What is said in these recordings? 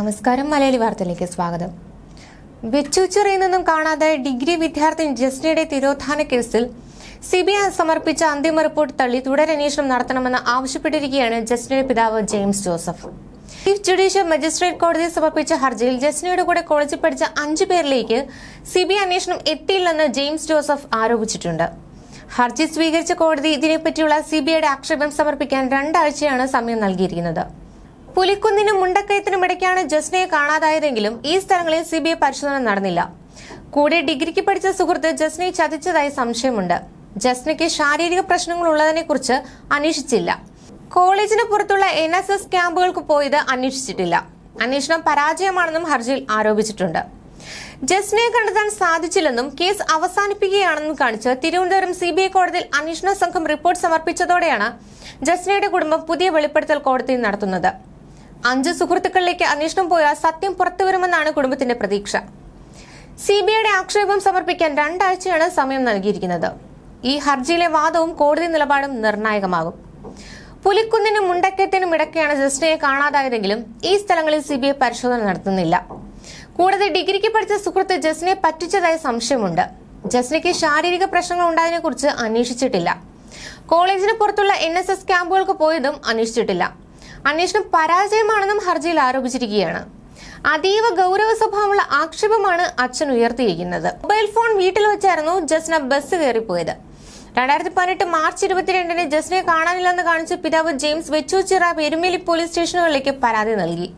നമസ്കാരം മലയാളി വാർത്തയിലേക്ക് സ്വാഗതം. വെച്ചുച്ചിറയിൽ നിന്നും കാണാതെ ഡിഗ്രി വിദ്യാർത്ഥി ജസ്നയുടെ തിരോധാന കേസിൽ സി ബി ഐ സമർപ്പിച്ച അന്തിമ റിപ്പോർട്ട് തള്ളി തുടരന്വേഷണം നടത്തണമെന്ന് ആവശ്യപ്പെട്ടിരിക്കുകയാണ് ജസ്നയുടെ പിതാവ് James Joseph. Chief judicial magistrate കോടതി സമർപ്പിച്ച ഹർജിയിൽ ജസ്നയുടെ കൂടെ കോളേജിൽ പഠിച്ച അഞ്ചു പേരിലേക്ക് സി ബി ഐ അന്വേഷണം എത്തിയില്ലെന്ന് ജെയിംസ് ജോസഫ് ആരോപിച്ചിട്ടുണ്ട്. ഹർജി സ്വീകരിച്ച കോടതി ഇതിനെപ്പറ്റിയുള്ള സി ബി ഐയുടെ ആക്ഷേപം സമർപ്പിക്കാൻ രണ്ടാഴ്ചയാണ് സമയം നൽകിയിരിക്കുന്നത്. പുലിക്കുന്നിനും മുണ്ടക്കയത്തിനും ഇടയ്ക്കാണ് ജസ്നയെ കാണാതായതെങ്കിലും ഈ സ്ഥലങ്ങളിൽ സി പരിശോധന നടന്നില്ല. കൂടെ ഡിഗ്രിക്ക് പഠിച്ച സുഹൃത്ത് ജസ്നയെ ചതിച്ചതായി സംശയമുണ്ട്. ജസ്നയ്ക്ക് ശാരീരിക പ്രശ്നങ്ങൾ ഉള്ളതിനെ കുറിച്ച് അന്വേഷിച്ചില്ല. കോളേജിന് പുറത്തുള്ള എൻ എസ് എസ് ക്യാമ്പുകൾക്ക് പോയത് അന്വേഷിച്ചിട്ടില്ല. അന്വേഷണം പരാജയമാണെന്നും ഹർജിയിൽ ആരോപിച്ചിട്ടുണ്ട്. ജസ്നയെ കണ്ടെത്താൻ സാധിച്ചില്ലെന്നും കേസ് അവസാനിപ്പിക്കുകയാണെന്നും കാണിച്ച് തിരുവനന്തപുരം സി ബി ഐ കോടതിയിൽ അന്വേഷണ സംഘം റിപ്പോർട്ട് സമർപ്പിച്ചതോടെയാണ് ജസ്നയുടെ കുടുംബം പുതിയ വെളിപ്പെടുത്തൽ കോടതിയിൽ നടത്തുന്നത്. അഞ്ച് സുഹൃത്തുക്കളിലേക്ക് അന്വേഷണം പോയാൽ സത്യം പുറത്തുവരുമെന്നാണ് കുടുംബത്തിന്റെ പ്രതീക്ഷ. സി ബി ഐയുടെ ആക്ഷേപം സമർപ്പിക്കാൻ രണ്ടാഴ്ചയാണ് സമയം നൽകിയിരിക്കുന്നത്. ഈ ഹർജിയിലെ വാദവും കോടതി നിലപാടും നിർണായകമാകും. പുലിക്കുന്നിനും മുണ്ടക്കത്തിനും ഇടയ്ക്കാണ് ജസ്റ്റിനെ കാണാതായതെങ്കിലും ഈ സ്ഥലങ്ങളിൽ സി ബി ഐ പരിശോധന നടത്തുന്നില്ല. കൂടാതെ ഡിഗ്രിക്ക് പഠിച്ച സുഹൃത്ത് ജസ്റ്റിനെ പറ്റിച്ചതായി സംശയമുണ്ട്. ജസ്റ്റിനയ്ക്ക് ശാരീരിക പ്രശ്നങ്ങൾ ഉണ്ടായതിനെ കുറിച്ച് അന്വേഷിച്ചിട്ടില്ല. കോളേജിന് പുറത്തുള്ള എൻ എസ് എസ് ക്യാമ്പുകൾക്ക് പോയതും അന്വേഷിച്ചിട്ടില്ല. അന്വേഷണം പരാജയമാണെന്നും ഹർജിയിൽ ആരോപിച്ചിരിക്കുകയാണ്. അതീവ ഗൗരവ സ്വഭാവമുള്ള ആക്ഷേപമാണ് അച്ഛൻ ഉയർത്തിയിരിക്കുന്നത്. മൊബൈൽ ഫോൺ വീട്ടിൽ വെച്ചായിരുന്നു ജസ്ന ബസ് കയറിപ്പോയത്. രണ്ടായിരത്തി പതിനെട്ട് മാർച്ച് ഇരുപത്തിരണ്ടിന് ജസ്നയെ കാണാനില്ലെന്ന് കാണിച്ച് പിതാവ് ജെയിംസ് വെച്ചൂച്ചിറ പെരുമേലി പോലീസ് സ്റ്റേഷനുകളിലേക്ക് പരാതി നൽകി.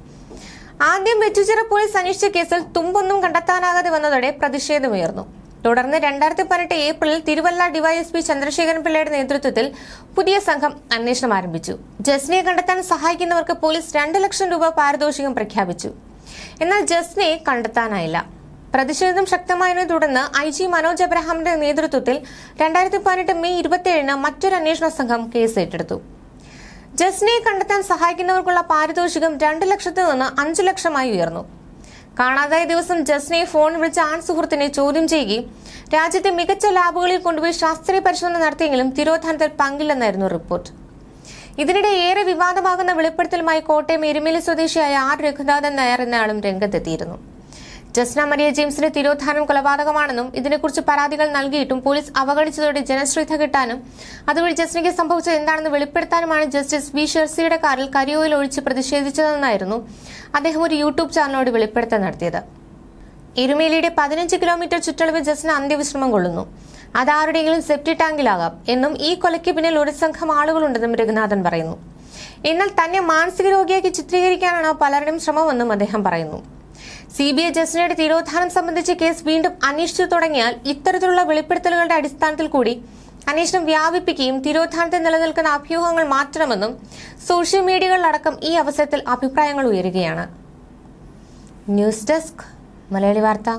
ആദ്യം വെച്ചുച്ചിറ പോലീസ് അന്വേഷിച്ച കേസിൽ തുമ്പൊന്നും കണ്ടെത്താനാകാതെ വന്നതോടെ പ്രതിഷേധമുയർന്നു. തുടർന്ന് രണ്ടായിരത്തി പതിനെട്ട് ഏപ്രിലിൽ തിരുവല്ല ഡിവൈഎസ്പി ചന്ദ്രശേഖരൻ പിള്ളയുടെ നേതൃത്വത്തിൽ പുതിയ സംഘം അന്വേഷണം ആരംഭിച്ചു. ജസ്നയെ കണ്ടെത്താൻ സഹായിക്കുന്നവർക്ക് പോലീസ് രണ്ട് ലക്ഷം രൂപ പാരിതോഷികം പ്രഖ്യാപിച്ചു. എന്നാൽ ജസ്നയെ കണ്ടെത്താനായില്ല. പ്രതിഷേധം ശക്തമായതിനെ തുടർന്ന് ഐ ജി മനോജ് അബ്രഹാമിന്റെ നേതൃത്വത്തിൽ രണ്ടായിരത്തി പതിനെട്ട് മെയ് ഇരുപത്തിയേഴിന് മറ്റൊരു അന്വേഷണ സംഘം കേസ് ഏറ്റെടുത്തു. ജസ്നയെ കണ്ടെത്താൻ സഹായിക്കുന്നവർക്കുള്ള പാരിതോഷികം രണ്ട് ലക്ഷത്തിൽ നിന്ന് അഞ്ചു ലക്ഷമായി ഉയർന്നു. കാണാതായ ദിവസം ജസ്നയെ ഫോൺ വിളിച്ച ആൺ സുഹൃത്തിനെ ചോദ്യം ചെയ്യുകയും രാജ്യത്തെ മികച്ച ലാബുകളിൽ കൊണ്ടുപോയി ശാസ്ത്രീയ പരിശോധന നടത്തിയെങ്കിലും തിരോധാനത്തിൽ പങ്കില്ലെന്നായിരുന്നു റിപ്പോർട്ട്. ഇതിനിടെ ഏറെ വിവാദമാകുന്ന വെളിപ്പെടുത്തലുമായി കോട്ടയം എരുമേലി സ്വദേശിയായ ആർ രഘുനാഥൻ നായർ എന്നയാളും രംഗത്തെത്തിയിരുന്നു. ജസ്ന മരിയ ജെയിംസിന്റെ തിരോധാനം കൊലപാതകമാണെന്നും ഇതിനെക്കുറിച്ച് പരാതികൾ നൽകിയിട്ടും പോലീസ് അവഗണിച്ചതോടെ ജനശ്രദ്ധ കിട്ടാനും അതുവഴി ജസ്നയ്ക്ക് സംഭവിച്ചത് എന്താണെന്ന് വെളിപ്പെടുത്താനുമാണ് ജസ്റ്റിസ് വി ഷെർസിയുടെ കാറിൽ കരിയോയിൽ ഒഴിച്ച് പ്രതിഷേധിച്ചതെന്നായിരുന്നു അദ്ദേഹം ഒരു യൂട്യൂബ് ചാനലിനോട് വെളിപ്പെടുത്തൽ നടത്തിയത്. എരുമേലിയുടെ പതിനഞ്ച് കിലോമീറ്റർ ചുറ്റളവിൽ ജസ്ന അന്ത്യവിശ്രമം കൊള്ളുന്നു. അത് ആരുടെയെങ്കിലും സെപ്റ്റി ടാങ്കിലാകാം എന്നും ഈ കൊലയ്ക്ക് പിന്നിൽ ഒരു സംഘം ആളുകളുണ്ടെന്നും രഘുനാഥൻ പറയുന്നു. എന്നാൽ തന്നെ മാനസിക രോഗിയാക്കി ചിത്രീകരിക്കാനാണ് പലരുടെയും ശ്രമമെന്നും അദ്ദേഹം പറയുന്നു. സി ബി ഐ ജസ്റ്റിനയുടെ തിരോധാനം സംബന്ധിച്ച കേസ് വീണ്ടും അന്വേഷിച്ചു തുടങ്ങിയാൽ ഇത്തരത്തിലുള്ള വെളിപ്പെടുത്തലുകളുടെ അടിസ്ഥാനത്തിൽ കൂടി അന്വേഷണം വ്യാപിപ്പിക്കുകയും തിരോധാനത്തെ നിലനിൽക്കുന്ന അഭ്യൂഹങ്ങൾ മാറ്റണമെന്നും സോഷ്യൽ മീഡിയകളിലടക്കം ഈ അവസരത്തിൽ അഭിപ്രായങ്ങൾ ഉയരുകയാണ്. ന്യൂസ് ഡെസ്ക് മലയാളി വാർത്ത.